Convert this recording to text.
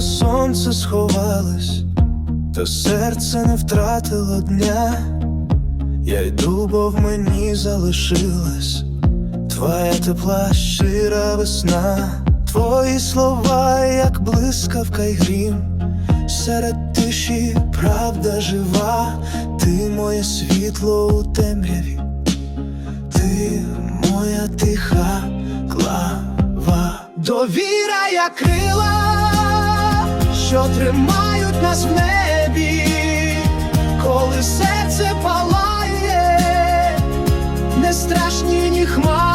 сонце сховалось, та серце не втратило дня. Я йду, бо в мені залишилась твоя тепла, щира весна, твої слова, як блискавка й грім, серед тиші правда жива, ти моє світло у темряві, ти моя тиха клава, довіра, як крила, що тримають нас в небі, коли серце палає, не страшні ні хмари.